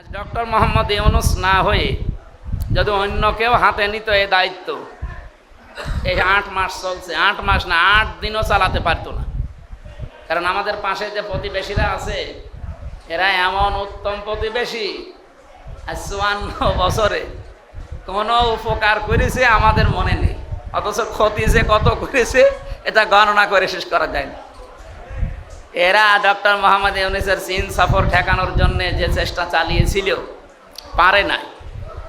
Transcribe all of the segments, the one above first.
আজ ডক্টর মোহাম্মদ ইউনুস না হয়ে যদি অন্য কেউ হাতে নিত এই দায়িত্ব, এই আট মাস চলছে। আট মাস না, আট দিনও চালাতে পারতো না। কারণ আমাদের পাশে যে প্রতিবেশীরা আছে, এরা এমন উত্তম প্রতিবেশী। আজ চুয়ান্ন বছরে কোনো উপকার করেছে আমাদের মনে নেই। অথচ ক্ষতি যে কত করেছে, এটা গণনা করে শেষ করা যায় না। এরা ডক্টর মোহাম্মদ ইউনিসের চীন সফর ঠেকানোর জন্য যে চেষ্টা চালিয়েছিল, পারে নাই।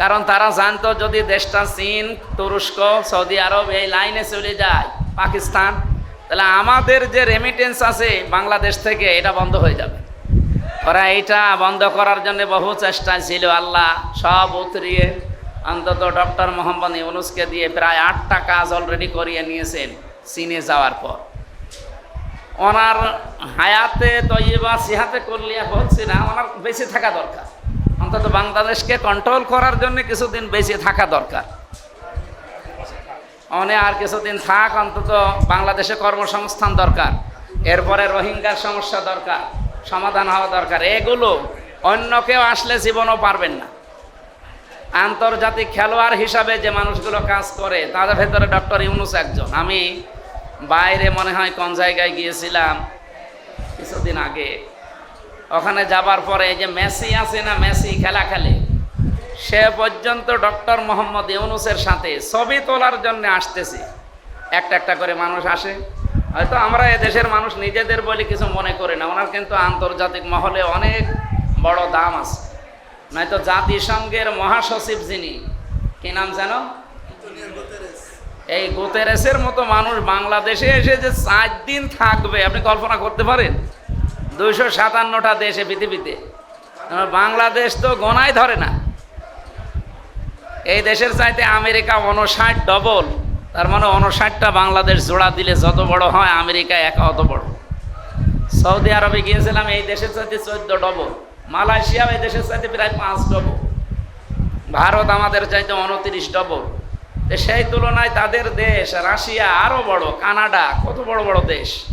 কারণ তারা জানতো যদি দেশটা চীন তুরস্ক, সৌদি আরব এই লাইনে চলে যায়, পাকিস্তান, তাহলে আমাদের যে রেমিটেন্স আছে বাংলাদেশ থেকে এটা বন্ধ হয়ে যাবে। ওরা এইটা বন্ধ করার জন্য বহু চেষ্টা ছিল, আল্লাহ সব উতরিয়ে অন্তত ডক্টর মোহাম্মদ ইউনুসকে দিয়ে প্রায় আটটা কাজ অলরেডি করিয়ে নিয়েছেন চীনে যাওয়ার পর। ওনার হায়াতে তৈবা সিহাতে করলে বলছি না, ওনার বেঁচে থাকা দরকার। অন্তত বাংলাদেশকে কন্ট্রোল করার জন্য কিছুদিন বেঁচে থাকা দরকার। অনে আর কিছুদিন থাক, অন্তত বাংলাদেশে কর্মসংস্থান দরকার, এরপরে রোহিঙ্গার সমস্যা দরকার, সমাধান হওয়া দরকার, এগুলো অন্য কেউ আসলে জীবনও পারবেন না। আন্তর্জাতিক খেলোয়াড় হিসাবে যে মানুষগুলো কাজ করে, তাদের ভেতরে ডক্টর ইউনুস একজন। আমি বাইরে মনে হয় কোন জায়গায় গিয়েছিলাম কিছুদিন আগে। ওখানে যাবার পরে যে মেসি আছে না, মেসি খেলা খেলে, সে পর্যন্ত ডক্টর মোহাম্মদ ইউনুসের সাথে ছবি তোলার জন্য আসতেছে। একটা একটা করে মানুষ আসে। হয়তো আমরা দেশের মানুষ নিজেদের বলে কিছু মনে করি না, ওনার কিন্তু আন্তর্জাতিক মহলে অনেক বড় দাম আছে। নয়তো জাতিসংঘের মহাসচিব যিনি, কি নাম জানো এই গোতেরেসের মতো মানুষ বাংলাদেশে এসে যে চার দিন থাকবে, আপনি কল্পনা করতে পারেন? দুইশো সাতান্নটা দেশে পৃথিবীতে। বাংলাদেশ তো গোনায় ধরে না। এই দেশের চাইতে আমেরিকা অনষাট ডবল তার মানে অনষাটটা বাংলাদেশ জোড়া দিলে যত বড় হয়, আমেরিকা একা অত বড়। সৌদি আরবে গিয়েছিলাম, এই দেশের চাইতে চোদ্দ ডবল মালয়েশিয়া এই দেশের চাইতে প্রায় পাঁচ ডবল ভারত আমাদের চাইতে উনত্রিশ ডবল সেই তুলনায় তাদের দেশ রাশিয়া আরও বড়, কানাডা কত বড় বড় দেশ।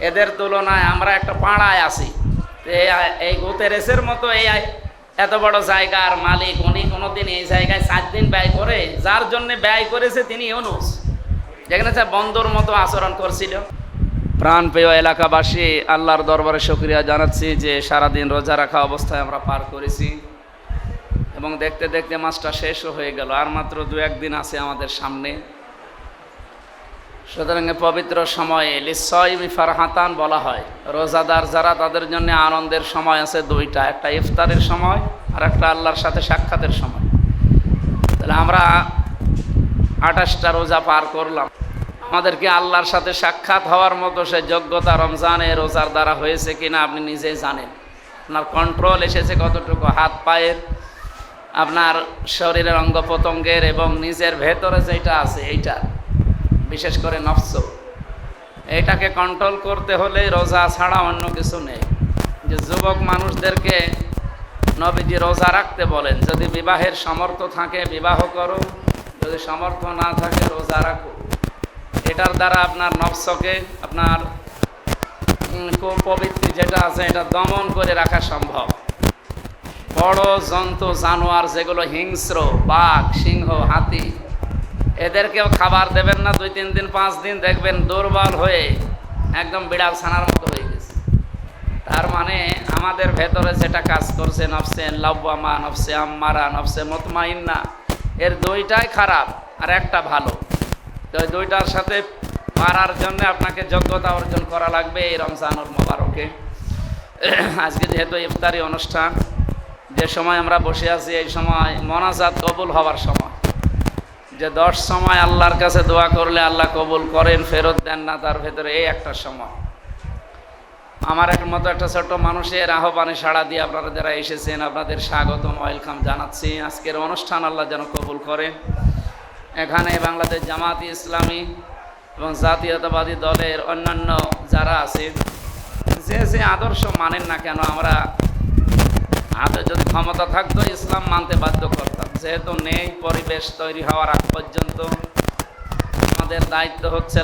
এদের তুলনায় আমরা একটা পাড়ায় আছি। এই- গোতেরেসের মতো এই এত বড় জায়গার মালিক উনি কোনোদিন এই জায়গায় চার দিন ব্যয় করে, যার জন্য ব্যয় করেছে তিনি ইউনুস। যেখানে সে বন্দর মতো আচরণ করছিল। প্রাণপ্রিয় এলাকাবাসী, আল্লাহর দরবারে শুক্রিয়া জানাচ্ছি যে সারাদিন রোজা রাখা অবস্থায় আমরা পার করেছি। এবং দেখতে দেখতে মাসটা শেষও হয়ে গেল। আর মাত্র দু একদিন আছে আমাদের সামনে। সুতরাং পবিত্র সময়ে লিসয়মি ফারহাতান বলা হয়। রোজাদার যারা তাদের জন্য আনন্দের সময় আছে দুইটা, একটা ইফতারের সময় আর একটা আল্লাহর সাথে সাক্ষাতের সময়। তাহলে আমরা আঠাশটা রোজা পার করলাম। আমাদেরকে আল্লাহর সাথে সাক্ষাৎ হওয়ার মতো সে যোগ্যতা রমজানে রোজার দ্বারা হয়েছে কিনা আপনি নিজেই জানেন। আপনার কন্ট্রোল এসেছে কতটুকু? হাত, পায়ের। আপনার শরীরের অঙ্গ প্রত্যঙ্গের এবং নিজের ভেতরে যেটা আছে এইটা, বিশেষ করে নফস, এটাকে কন্ট্রোল করতে হলে রোজা ছাড়া অন্য কিছু নেই। যে যুবক মানুষদেরকে নবীজি রোজা রাখতে বলেন, যদি বিবাহের সমর্থ থাকে বিবাহ করো, যদি সমর্থ না থাকে রোজা রাখো। এটার দ্বারা আপনার নফসকে, আপনার কুপবিত্তি যেটা আছে, এটা দমন করে রাখা সম্ভব। বড় জন্তু, জানোয়ার যেগুলো হিংস্র, বাঘ, সিংহ, হাতি, এদেরকেও খাবার দেবেন না, দুই, তিন দিন, পাঁচ দিন দেখবেন দুর্বল হয়ে একদম বিড়াল ছানার মতো হয়ে গেছে। তার মানে আমাদের ভেতরে যেটা কাজ করছে নফসে লাব্বামা, নফসে আম্মারা, নফসে মতমাইন্না, এর দুইটাই খারাপ আর একটা ভালো। তো দুইটার সাথে পারার জন্য আপনাকে যোগ্যতা অর্জন করা লাগবে এই রমজানুর মোবারকে। আজকে যেহেতু ইফতারি অনুষ্ঠান যে সময় আমরা বসে আছি, এই সময় মনাজাত কবুল হওয়ার সময়। যে দশ সময় আল্লাহর কাছে দোয়া করলে আল্লাহ কবুল করেন, ফেরত দেন না, তার ভেতরে এই একটা সময়। আমার এক মতো একটা ছোট্ট মানুষের আহ্বানে সাড়া দিয়ে আপনারা যারা এসেছেন, আপনাদের স্বাগতম, ওয়েলকাম জানাচ্ছি। আজকের অনুষ্ঠান আল্লাহ যেন কবুল করেন। এখানে বাংলাদেশ জামাতি ইসলামী এবং জাতীয়তাবাদী দলের অন্যান্য যারা আছে যে যে আদর্শ মানেন না কেন, আমরা হাতে যদি ক্ষমতা থাকতো, ইসলাম মানতে বাধ্য করতাম। যেহেতু নেই, পরিবেশ তৈরি হওয়ার আগ পর্যন্ত আমাদের দায়িত্ব হচ্ছে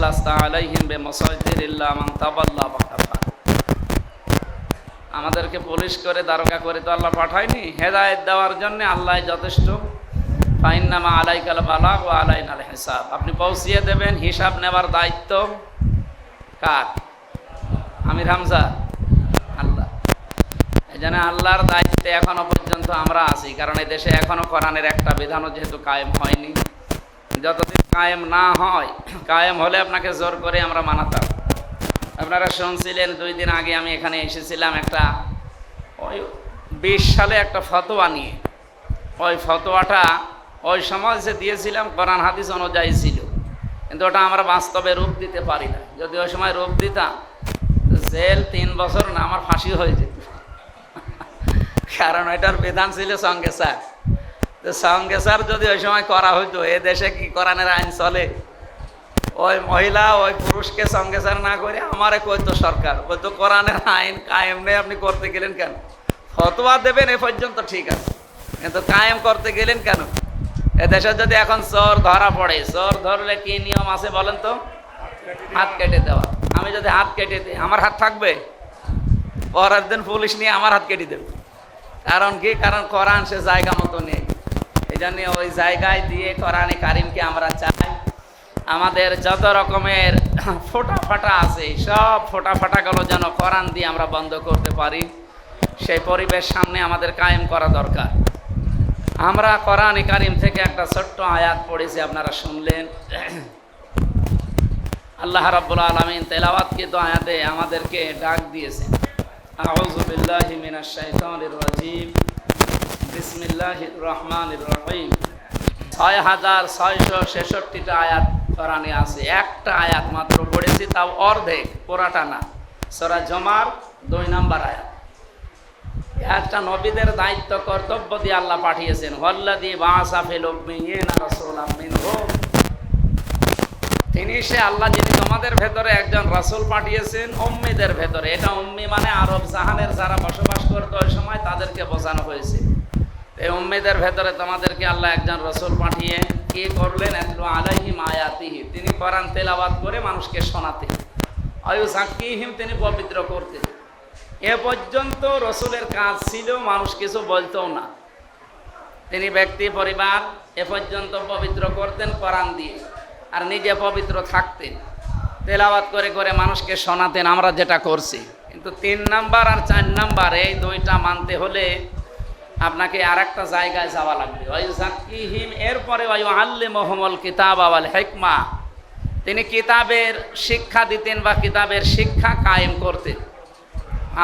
আমাদেরকে পুলিশ করে, দারোগা করে তো আল্লাহ পাঠায়নি। হেদায়েত দেওয়ার জন্য আল্লাহ যথেষ্ট। ফাইন্নামা আলাই কাল বালাগ ও আলাই নাল হিসাব। আপনি পৌঁছিয়ে দেবেন, হিসাব নেবার দায়িত্ব কার? আমির হামজা? আল্লাহ। এই জন্য আল্লাহর দায়িত্বে এখনও পর্যন্ত আমরা আছি, কারণ এই দেশে এখনও কোরআনের একটা বিধানও যেহেতু কায়েম হয়নি। যতদিন কায়েম না হয়, কায়েম হলে আপনাকে জোর করে আমরা মানাতাম। আপনারা শুনছিলেন, দুই দিন আগে আমি এখানে এসেছিলাম একটা, ওই বিশ সালে একটা ফতোয়া নিয়ে। ওই ফতোয়াটা ওই সময় যে দিয়েছিলাম, কোরআন হাদিস অনুযায়ী ছিল। কিন্তু ওটা আমরা বাস্তবে রূপ দিতে পারি না। যদি ওই সময় রূপ দিতাম, জেল তিন বছর না, আমার ফাঁসি হয়ে কারণ এটার বিধান ছিল সঙ্গে স্যার। তো সঙ্গে স্যার যদি ওই সময় করা হইতো, এ দেশে কি কোরআনের আইন চলে? ওই মহিলা, ওই পুরুষকে সঙ্গে স্যার না করে আমারে কইতো সরকার। কইতো কোরআনের আইন কায়েম নেই, আপনি করতে গেলেন কেন? ফতোয়া দেবেন, এ পর্যন্ত ঠিক আছে। কিন্তু কায়েম করতে গেলেন কেন? এ দেশে যদি এখন চোর ধরা পড়ে, চোর ধরলে কি নিয়ম আছে বলেন তো? হাত কেটে দেওয়া। আমি যদি হাত কেটে দিই, আমার হাত থাকবে? পরের দিন পুলিশ নিয়ে আমার হাত কেটে দেবে। কারণ কি? কারণ কোরআন সে জায়গা মতো নেই। এই জন্য ওই জায়গায় দিয়ে কোরআনে কারিমকে আমরা চাই। আমাদের যত রকমের ফোটা ফাটা আছে, সব ফোটা ফাটাগুলো যেন কোরআন দিয়ে আমরা বন্ধ করতে পারি, সেই পরিবেশ সামনে আমাদের কায়েম করা দরকার। আমরা কোরআনে কারিম থেকে একটা ছোট্ট আয়াত পড়েছি, আপনারা শুনলেন। আল্লাহ রাব্বুল আলামিন তো আয়াতে আমাদেরকে ডাক দিয়েছেন। আউযু বিল্লাহি মিনাশ শাইতানির রাজিম বিসমিল্লাহির রহমানির রহিম ছয় হাজার ছেষট্টিটা আয়াত কোরআনে আছে। একটা আয়াত মাত্র পড়েছি, তাও অর্ধেক, পুরাটা না। সরা জমার দুই নাম্বার আয়াত। একটা নবীদের দায়িত্ব, কর্তব্য দিয়ে আল্লাহ পাঠিয়েছেন। হল্লাদি বাসাফিল তিনি সে আল্লাহ, যিনি তোমাদের ভেতরে একজন রাসূল পাঠিয়েছেন, উম্মিদের ভেতরে। এটা অম্মি মানে আরব জাহানের যারা বসবাস করতো ওই সময় তাদেরকে বোঝানো হয়েছে। এই উম্মিদের ভেতরে তোমাদেরকে আল্লাহ একজন রসুল পাঠিয়ে কি করলেন? এতলু আলাইহিম আয়াতিহি। তিনি কোরআন তেলাবাদ করে মানুষকে শোনাতেন। অয়ু সাকিহিম তিনি পবিত্র করতেন। এ পর্যন্ত রসুলের কাজ ছিল, মানুষ কিছু বলতো না। তিনি ব্যক্তি, পরিবার, এ পর্যন্ত পবিত্র করতেন কোরআন দিয়ে। আর নিজে পবিত্র থাকতেন। তেলাওয়াত করে করে মানুষকে শোনাতেন, আমরা যেটা করছি। কিন্তু তিন নাম্বার আর চার নাম্বার, এই দুইটা মানতে হলে আপনাকে আর একটা জায়গায় যাওয়া লাগবে। ওই এরপরে ওই আল্লে মোহাম্মল কিতাব আওয়াল হেকমা। তিনি কিতাবের শিক্ষা দিতেন বা কিতাবের শিক্ষা কায়েম করতেন।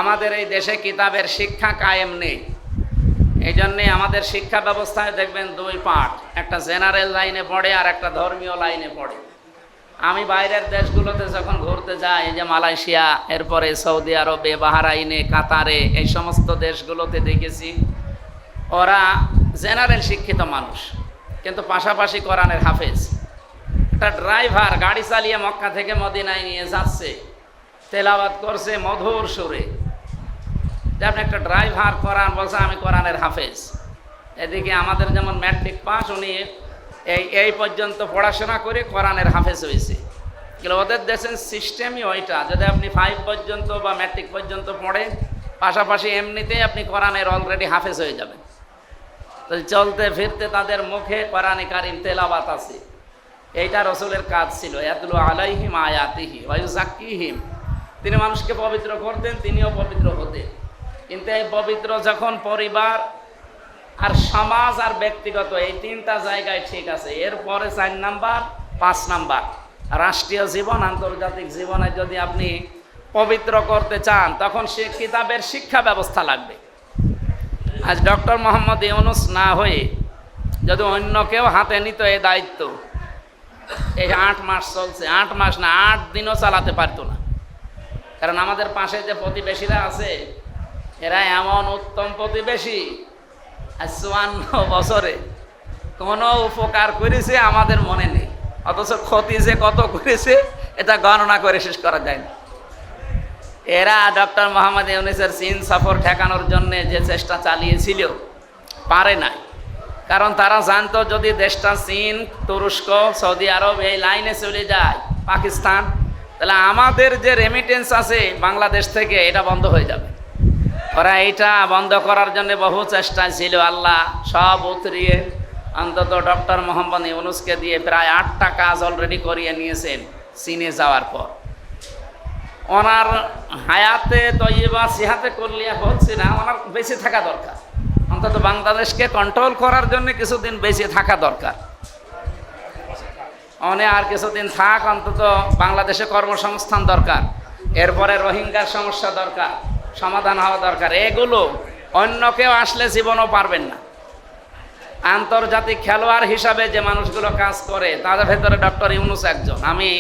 আমাদের এই দেশে কিতাবের শিক্ষা কায়েম নেই। এই জন্যে আমাদের শিক্ষা ব্যবস্থায় দেখবেন দুই পার্ট, একটা জেনারেল লাইনে পড়ে আর একটা ধর্মীয় লাইনে পড়ে। আমি বাইরের দেশগুলোতে যখন ঘুরতে যাই, এই যে মালয়েশিয়া, এরপরে সৌদি আরবে, বাহারাইনে, কাতারে, এই সমস্ত দেশগুলোতে দেখেছি, ওরা জেনারেল শিক্ষিত মানুষ, কিন্তু পাশাপাশি কোরআনের হাফেজ। একটা ড্রাইভার গাড়ি চালিয়ে মক্কা থেকে মদিনায় নিয়ে যাচ্ছে, তেলাওয়াত করছে মধুর সুরে। যে আপনি একটা ড্রাইভার কোরআন বলছে আমি কোরআনের হাফেজ। এদিকে আমাদের যেমন ম্যাট্রিক পাস উনি এই এই পর্যন্ত পড়াশোনা করে কোরআনের হাফেজ হয়েছে। কিন্তু ওদের দেশের সিস্টেমই ওইটা। যদি আপনি ফাইভ পর্যন্ত বা ম্যাট্রিক পর্যন্ত পড়েন, পাশাপাশি এমনিতেই আপনি কোরআনের অলরেডি হাফেজ হয়ে যাবেন। তো চলতে ফিরতে তাদের মুখে কোরআনে কারিম তেলাবাত আছে। এইটা রসুলের কাজ ছিল। এতলো আলাইহিম আয়াতিহি ওয়াইজাকিহিম তিনি মানুষকে পবিত্র করতেন, তিনিও পবিত্র হতেন। কিন্তু এই পবিত্র যখন পরিবার আর সমাজ আর ব্যক্তিগত, এই তিনটা জায়গায় ঠিক আছে। এরপরে চার নাম্বার, পাঁচ নাম্বার। রাষ্ট্রীয় জীবন, আন্তর্জাতিক জীবনে যদি আপনি পবিত্র করতে চান, তখন সে কিতাবের শিক্ষা ব্যবস্থা লাগবে। আজ ডক্টর মোহাম্মদ ইউনুস না হয়ে যদি অন্য কেউ হাতে নিত এই দায়িত্ব, এই আট মাস চলছে। আট মাস না, আট দিনও চালাতে পারতো না। কারণ আমাদের পাশে যে প্রতিবেশীরা আছে এরা এমন উত্তম প্রতিবেশী। চুয়ান্ন বছরে কোনো উপকার করেছে আমাদের মনে নেই। অথচ ক্ষতি যে কত করেছে, এটা গণনা করে শেষ করা যায় না। এরা ডক্টর মোহাম্মদ ইউনিসের চীন সফর ঠেকানোর জন্য যে চেষ্টা চালিয়েছিল পারে নাই। কারণ তারা জানতো যদি দেশটা চীন, তুরস্ক, সৌদি আরব এই লাইনে চলে যায় পাকিস্তান, তাহলে আমাদের যে রেমিটেন্স আছে বাংলাদেশ থেকে এটা বন্ধ হয়ে যাবে। ওরা এইটা বন্ধ করার জন্য বহু চেষ্টা ছিল, আল্লাহ সব উতরিয়ে, অন্তত ডক্টর মোহাম্মদ ইউনুসকে দিয়ে প্রায় আটটা কাজ অলরেডি করিয়ে নিয়েছেন চীনে যাওয়ার পর। ওনার হায়াতে তৈবা সিহাতে করলিয়া হচ্ছে না, ওনার বেঁচে থাকা দরকার। অন্তত বাংলাদেশকে কন্ট্রোল করার জন্য কিছুদিন বেঁচে থাকা দরকার। অনে আর কিছুদিন থাক, অন্তত বাংলাদেশে কর্মসংস্থান দরকার, এরপরে রোহিঙ্গার সমস্যা দরকার। সমাধান হওয়া দরকার। এগুলো অন্য কেউ আসলে জীবনও পারবেন না। আন্তর্জাতিক খেলোয়াড় হিসাবে যে মানুষগুলো কাজ করে, তাদের ভেতরে ডক্টর ইউনুস একজন। আমি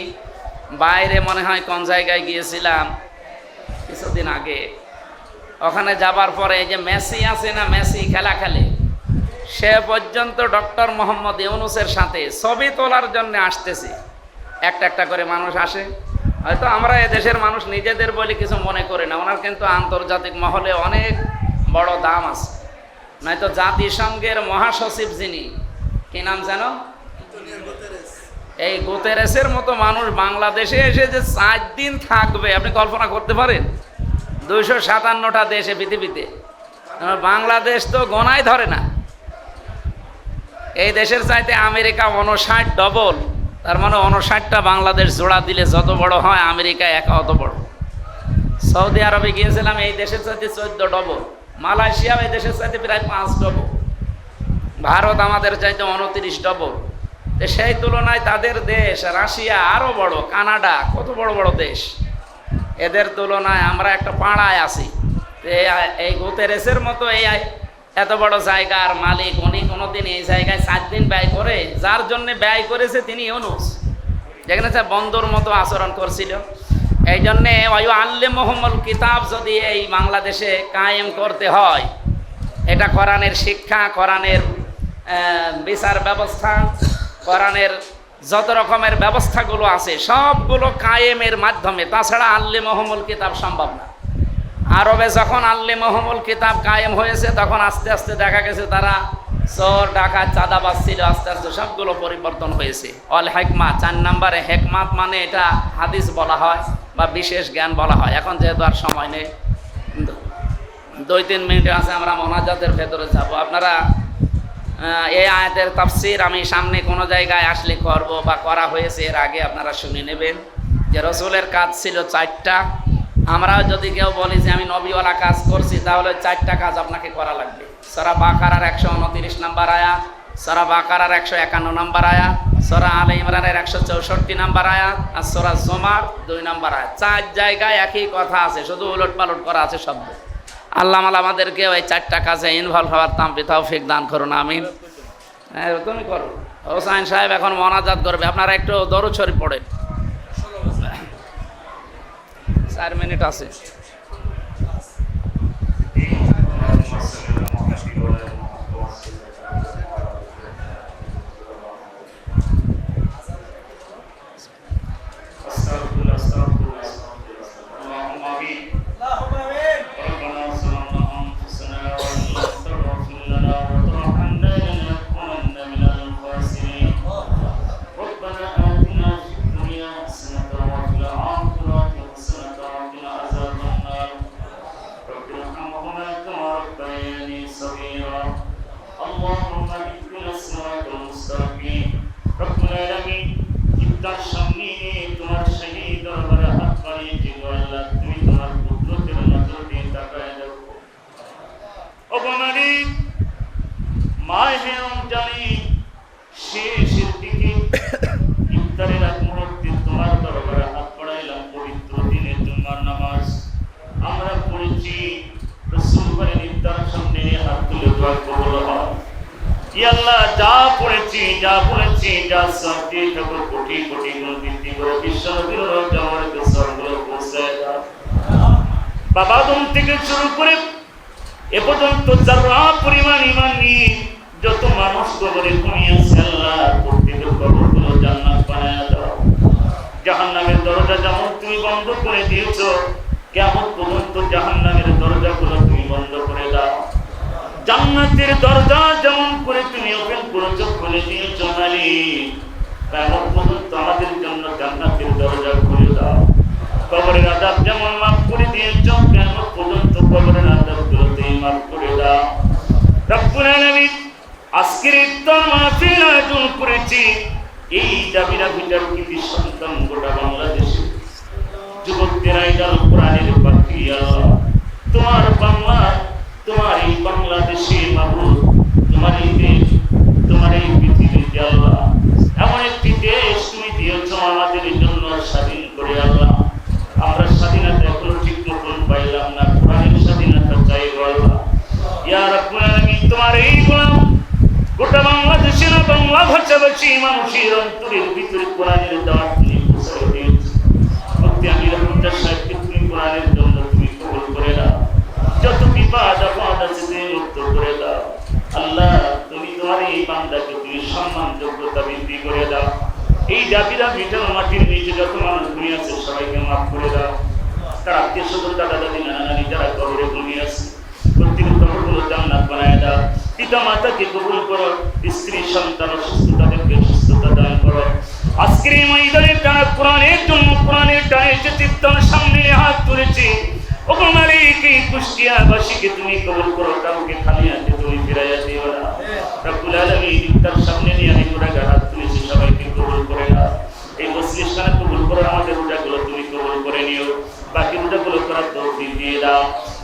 বাইরে মনে হয় কোন জায়গায় গিয়েছিলাম কিছুদিন আগে। ওখানে যাবার পরে যে মেসি আছে না, মেসি খেলা খেলে, সে পর্যন্ত ডক্টর মোহাম্মদ ইউনুসের সাথে ছবি তোলার জন্য আসতেছে। একটা একটা করে মানুষ আসে। হয়তো আমরা এ দেশের মানুষ নিজেদের বলে কিছু মনে করি না। ওনার কিন্তু আন্তর্জাতিক মহলে অনেক বড় দাম আছে। নয়তো জাতিসংঘের মহাসচিব যিনি কি নাম যেন? এই গুতেরেসের মতো মানুষ বাংলাদেশে এসে যে চার দিন থাকবে আপনি কল্পনা করতে পারেন? দুইশো সাতান্নটা দেশে পৃথিবীতে। বাংলাদেশ তো গোনায় ধরে না। এই দেশের চাইতে আমেরিকা উনষাট ডবল তার মানে উনষাটটা বাংলাদেশ জোড়া দিলে যত বড় হয়, আমেরিকা একা অত বড়। সৌদি আরবে গিয়েছিলাম, এই দেশের সাথে চোদ্দ ডবল মালয়েশিয়া, এই দেশের সাথে প্রায় পাঁচ ডবল ভারত আমাদের চাইতে উনত্রিশ ডবল তো সেই তুলনায় তাদের দেশ, রাশিয়া আরও বড়, কানাডা কত বড় বড় দেশ। এদের তুলনায় আমরা একটা পাড়ায় আছি। এই গুতেরেসের মতো এই এত বড় জায়গার মালিক, উনি কোনোদিন এই জায়গায় সাত দিন ব্যয় করে, যার জন্য ব্যয় করেছে তিনি ইউনুস। যেখানে সে বন্দর মতো আচরণ করছিল। এই জন্যে অয়ু আল্লে মোহাম্মদ কিতাব যদি এই বাংলাদেশে কায়েম করতে হয়, এটা কোরআনের শিক্ষা, কোরআনের বিচার ব্যবস্থা, কোরআনের যত রকমের ব্যবস্থাগুলো আছে, সবগুলো কায়েমের মাধ্যমে। তাছাড়া আল্লে মোহাম্মদ কিতাব সম্ভব না। আরবে যখন আল্লে মোহাম্মদ কিতাব কায়েম হয়েছে, তখন আস্তে আস্তে দেখা গেছে তারা চোর, ডাকাত, চাঁদাবাজ ছিল, আস্তে আস্তে সবগুলো পরিবর্তন হয়েছে। অল হেকমা, চার নাম্বারে হেকমাত মানে এটা হাদিস বলা হয় বা বিশেষ জ্ঞান বলা হয়। এখন যেহেতু আর সময় নেই, দুই তিন মিনিট আছে, আমরা মোনাজাতের ভেতরে যাব। আপনারা এই আয়াতের তাফসির আমি সামনে কোনো জায়গায় আসলে করব বা করা হয়েছে, এর আগে আপনারা শুনে নেবেন যে রসুলের কাজ ছিল চারটা। আমরাও যদি কেউ বলি যে আমি নবীওয়ালা কাজ করছি, তাহলে চারটা কাজ আপনাকে করা লাগবে। সরা বাকারার একশো উনতিরিশ নাম্বার আয়াত সরা বাকারার একশো একান্ন নাম্বার আয়া, সরা আলে ইমরানের একশো চৌষট্টি নাম্বার আয়াত আর সরা জমার দুই নাম্বার আয়া। চার জায়গায় একই কথা আছে, শুধু উলট পালট করা আছে শব্দ। আল্লাহ মালা আমাদেরকে ওই চারটা কাজে ইনভলভ হওয়ার তাম্পি তৌফিক দান করুন, আমিন। হ্যাঁ তুমি করো। হোসাইন সাহেব এখন মনাজাত করবে। আপনারা একটু দরু ছড়ি পড়ে চার মিনিট আছে। বাবা আদম থেকে শুরু করে এ পর্যন্ত যারা পরিমাণ ইমান নিয়ে যত মানুষ কবরে ঘুমিয়েছে আল্লাহ প্রত্যেকের কবরগুলো জান্নাত বানায় দাও। জাহান্নামের দরজা যেমন তুমি বন্ধ করে দিয়েছ কেমন পর্যন্ত জাহান্নামের দরজাগুলো তুমি বন্ধ করে দাও। জান্নাতের দরজা যেমন করে তুমি ওপেন করেছ খুলে দিয়েছ, মালিক কেমন পর্যন্ত আমাদের জন্য জান্নাতের দরজা খুলে দাও। কবরের আজাব যেমন মাফ করে দিয়েছ কেমন পর্যন্ত কবরের আজাব গুলোতে মাফ করে দাও। করেছি। এই দাবিরা ভিটার কৃতি সন্তান গোটা বাংলাদেশে। যুবকদের আইডাল কোরআনের আল্লাহ তোমার বাংলা, তোমার এই বাংলাদেশে মাহবুব তোমার এই দেশ, তোমার এই পৃথিবীতে আল্লাহ এমন একটি দেশ তুমি দিয়েছ আমাদের জন্য স্বাধীন করে আল্লাহ আমরা স্বাধীনতা এখনও ঠিক মতন পাইলাম না কোরআনের স্বাধীনতা চাই আল্লাহ ইয়া রাব্বুল আলামিন তোমার এই গোটা বাংলাদেশে না বাংলা ভাষাভাষী মানুষের অন্তরের তুমি পৌঁছে দিয়েছ রহমতার সাহেবকে তুমি তোমার এই বান্দাকে তুমি করে দাও। এই জাতিরা ভিটানো মাটির নিচে যত মানুষ ঘুমিয়ে আছে সবাইকে মাফ করে দাও। তার আত্মীয় স্বজন দাদা দাদি নানা নানি যারা কবরে আছে কবরগুলো জান্নাত বানায় দাও। পিতা মাতাকে কবুল করো, স্ত্রী, সন্তান অসুস্থ তাদেরকে সুস্থতা দান করো। আজকের এই ময়দানে তারা কোরআনের জন্য কোরআনের টানে যে চিত্তন সামনে হাত তুলেছে ও মালিক, এই কুষ্টিয়াবাসীকে তুমি কবুল করো কাউকে খালি হাতে তুমি ফিরাইয়া দিও না। ইফতার সামনে নিয়ে আমি তুলেছি, সবাইকে কবুল করে না এই কবুল আমাদের রোজাগুলো তুমি কবুল করে নিও। বাকি রোজাগুলো করার তৌফিক দিয়ে দাও।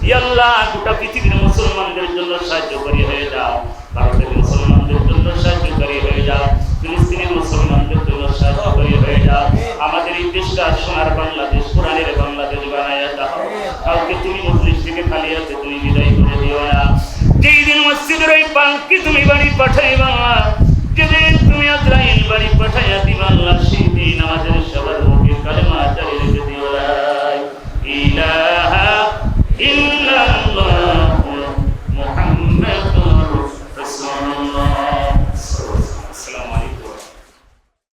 ইয়া আল্লাহ গোটা পৃথিবীর মুসলমানদের জন্য সাহায্যকারী হয়ে যাও। ভারতের মুসলমানদের জন্য সাহায্যকারী হয়ে যাও।